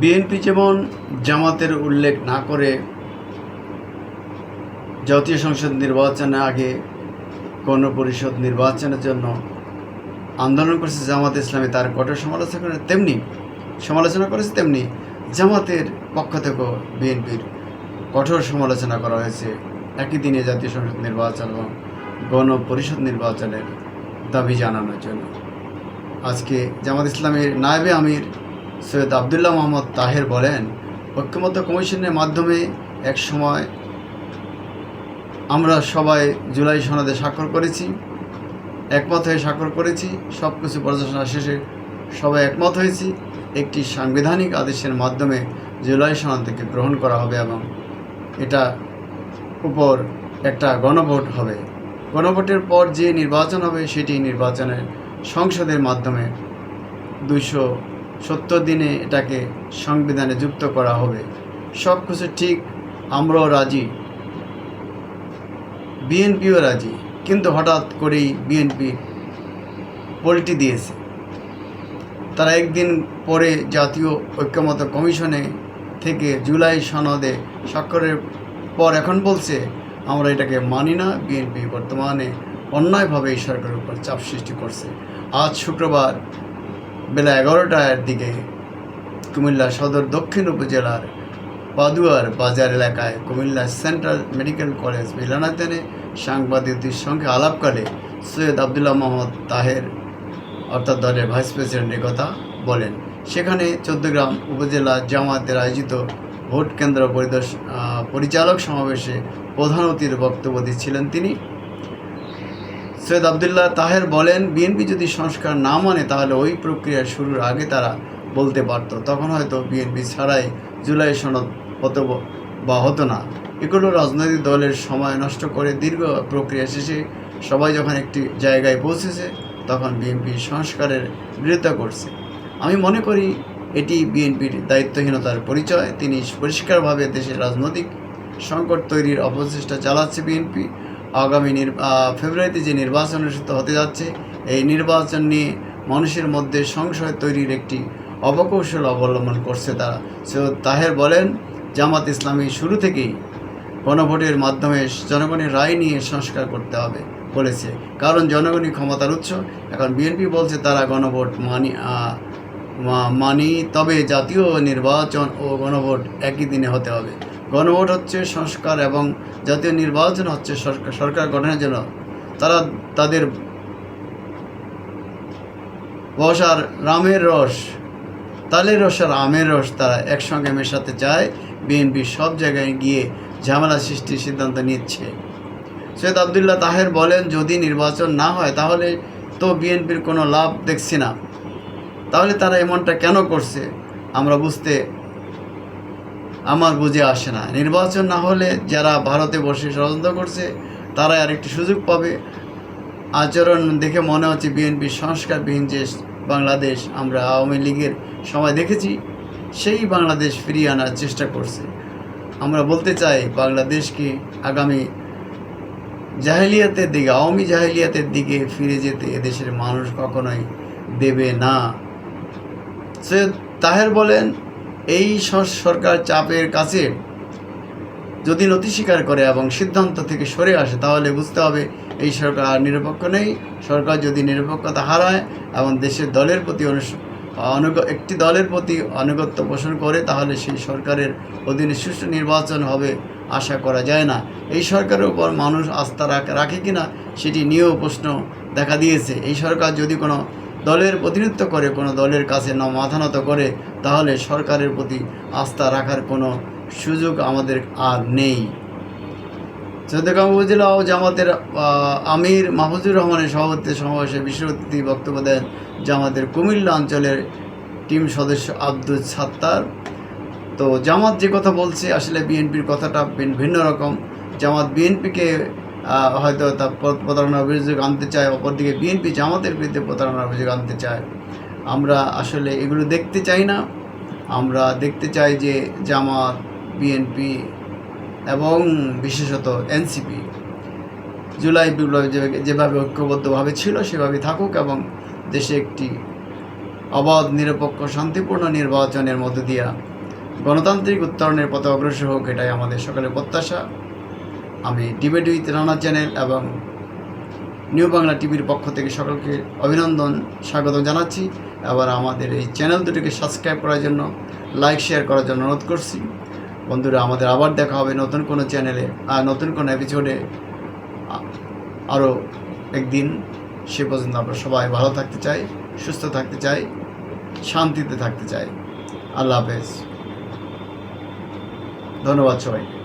BNP যেমন জামাতের উল্লেখ না করে জাতীয় সংসদ নির্বাচনের আগে গণপরিষদ নির্বাচনের জন্য আন্দোলন করেছে জামাত ইসলামী, তার কঠোর সমালোচনা করে তেমনি, সমালোচনা করেছে তেমনি জামাতের পক্ষ থেকেও বিএনপির কঠোর সমালোচনা করা হয়েছে। একই দিনে জাতীয় সংসদ নির্বাচন এবং গণপরিষদ নির্বাচনের দাবি জানানোর জন্য। আজকে জামাত ইসলামের নায়েবে আমির সৈয়দ আবদুল্লাহ মোহাম্মদ তাহের বলেন, ঐক্যমত্য কমিশনের মাধ্যমে এক সময় আমরা সবাই জুলাই সনদে স্বাক্ষর করেছি, একমত হয়ে স্বাক্ষর করেছি সব কিছু পর্যালোচনা শেষে সবাই একমত হয়েছি। একটি সাংবিধানিক আদেশের মাধ্যমে জুলাই সনদকে গ্রহণ করা হবে এবং এটা উপর একটা গণভোট হবে। গণভোটের পর যে নির্বাচন হবে, সেটি নির্বাচনের সংসদের মাধ্যমে দুইশো সত্তর দিনে এটাকে সংবিধানে যুক্ত করা হবে। সব কিছু ঠিক, আমরাও রাজি। বিএনপিও রাজি। কিন্তু হঠাৎ করেই বিএনপি পল্টি দিয়েছে। তারা একদিন পরে জাতীয় ঐক্যমত কমিশনে থেকে জুলাই সনদে স্বাক্ষরের পর এখন বলছে, আমরা এটাকে মানি না। বিএনপি বর্তমানে অন্যায়ভাবে এই সরকারের উপর চাপ সৃষ্টি করছে। আজ শুক্রবার বেলা এগারোটার দিকে কুমিল্লা সদর দক্ষিণ উপজেলার পাদুয়ার বাজার এলাকায় কুমিল্লা সেন্ট্রাল মেডিকেল কলেজ মিলানাতেনে সাংবাদিকদের সঙ্গে আলাপকালে সৈয়দ আবদুল্লাহ মোহাম্মদ তাহের, অর্থাৎ দলের ভাইস প্রেসিডেন্ট কথা বলেন। সেখানে চৌদ্দগ্রাম উপজেলা জামাতের আয়োজিত ভোট কেন্দ্র পরিদর্শ পরিচালক সমাবেশে প্রধান অতিথির বক্তব্য দিচ্ছিলেন তিনি। সৈয়দ আবদুল্লাহ তাহের বলেন, বিএনপি যদি সংস্কার না মানে তাহলে ওই প্রক্রিয়া শুরুর আগে তারা বলতে পারতো তখন হয়তো বিএনপি ছাড়াই জুলাই সনদ হতো বা হতো না। এগুলো রাজনৈতিক দলের সময় নষ্ট করে দীর্ঘ প্রক্রিয়া শেষে সবাই যখন একটি জায়গায় পৌঁছেছে, তখন বিএনপি সংস্কারের বিরোধিতা করছে। আমি মনে করি এটি বিএনপির দায়িত্বহীনতার পরিচয়। তিনি পরিষ্কারভাবে দেশের রাজনৈতিক সংকট তৈরির অপচেষ্টা চালাচ্ছে বিএনপি। আগামী ফেব্রুয়ারিতে যে নির্বাচন অনুষ্ঠিত হতে যাচ্ছে, এই নির্বাচন নিয়ে মানুষের মধ্যে সংশয় তৈরির একটি অপকৌশল অবলম্বন করছে তারা। সৈয়দ তাহের বলেন, জামাত ইসলামী শুরু থেকেই গণভোটের মাধ্যমে জনগণের রায় নিয়ে সংস্কার করতে হবে বলেছে। কারণ জনগণই ক্ষমতার উৎস। এখন বিএনপি বলছে তারা গণভোট মানি মানি, তবে জাতীয় নির্বাচন ও গণভোট একই দিনে হতে হবে। গণভোট হচ্ছে সংস্কার এবং জাতীয় নির্বাচন হচ্ছে সরকার সরকার গঠনের জন্য। তারা তাদের বসার রামের রস, তালের রস আর আমের রস তারা একসঙ্গে মেশাতে চায়। বিএনপি সব জায়গায় গিয়ে ঝামেলা সৃষ্টির সিদ্ধান্ত নিচ্ছে। সৈয়দ আবদুল্লাহ তাহের বলেন, যদি নির্বাচন না হয়, তাহলে তো বিএনপির কোনো লাভ দেখছি না। তাহলে তারা এমনটা কেন করছে? আমরা বুঝতে আমার বুঝে আসে না। নির্বাচন না হলে যারা ভারতে বসে ষড়যন্ত্র করছে তারা আরেকটি সুযোগ পাবে। আচরণ দেখে মনে হচ্ছে বিএনপি সংস্কারবিহীন যে বাংলাদেশ আমরা আওয়ামী লীগের সময় দেখেছি, সেই বাংলাদেশ ফিরিয়ে আনার চেষ্টা করছে। আমরা বলতে চাই, বাংলাদেশকে আগামী জাহেলিয়াতের দিকে, আওয়ামী জাহেলিয়াতের দিকে ফিরে যেতে এদেশের মানুষ কখনোই দেবে না। সৈয়দ তাহের বলেন এই সরকার চাপের কাছে যদি নথি স্বীকার করে এবং সিদ্ধান্ত থেকে সরে আসে, তাহলে বুঝতে হবে এই সরকার আর নিরপেক্ষ নেই। সরকার যদি নিরপেক্ষতা হারায় এবং দেশের দলের প্রতি অনুগ একটি দলের প্রতি আনুগত্য পোষণ করে, তাহলে সেই সরকারের অধীনে সুষ্ঠু নির্বাচন হবে আশা করা যায় না। এই সরকারের উপর মানুষ আস্থা রাখ- রাখে কিনা, সেটি নিয়েও প্রশ্ন দেখা দিয়েছে। এই সরকার যদি কোনো দলের প্রতিনিধিত্ব করে, কোনো দলের কাছে ন মাথা নত করে তাহলে সরকারের প্রতি আস্থা রাখার কোনো সুযোগ আমাদের আর নেই। চৌদ্দগ্রাম উপজেলা ও জামাতের আমির মাহফুজুর রহমানের সভাপতিত্বে সমাবেশে বিশেষ অতিথি বক্তব্য দেন জামাতের কুমিল্লা অঞ্চলের টিম সদস্য আব্দুল সাত্তার। তো জামাত যে কথা বলছে, আসলে বিএনপির কথাটা ভিন্ন রকম। জামাত বিএনপিকে হয়তো তার প্রতারণার অভিযোগ আনতে চায়, অপরদিকে বিএনপি জামাতের বিরুদ্ধে প্রতারণার অভিযোগ আনতে চায়। আমরা আসলে এগুলো দেখতে চাই না। আমরা দেখতে চাই যে জামাত বিএনপি এবং বিশেষত এনসিপি জুলাই বিপ্লবে যেভাবে ঐক্যবদ্ধভাবে ছিল সেভাবে থাকুক এবং দেশে একটি অবাধ, নিরপেক্ষ, শান্তিপূর্ণ নির্বাচনের মধ্য দিয়া গণতান্ত্রিক উত্তরণের পথে অগ্রসর হোক এটাই আমাদের সকলের প্রত্যাশা। আমি ডিবেট উইথ রানা চ্যানেল এবং নিউ বাংলা টিভির পক্ষ থেকে সকলকে অভিনন্দন, স্বাগত জানাচ্ছি। আবার আমাদের এই চ্যানেল দুটিকে সাবস্ক্রাইব করার জন্য, লাইক, শেয়ার করার জন্য অনুরোধ করছি। বন্ধুরা, আমাদের আবার দেখা হবে নতুন কোনো চ্যানেলে আর নতুন কোনো এপিসোডে আরও একদিন সে পর্যন্ত আমরা সবাই ভালো থাকতে চাই, সুস্থ থাকতে চাই, শান্তিতে থাকতে চাই। আল্লাহ হাফেজ। ধন্যবাদ সবাইকে।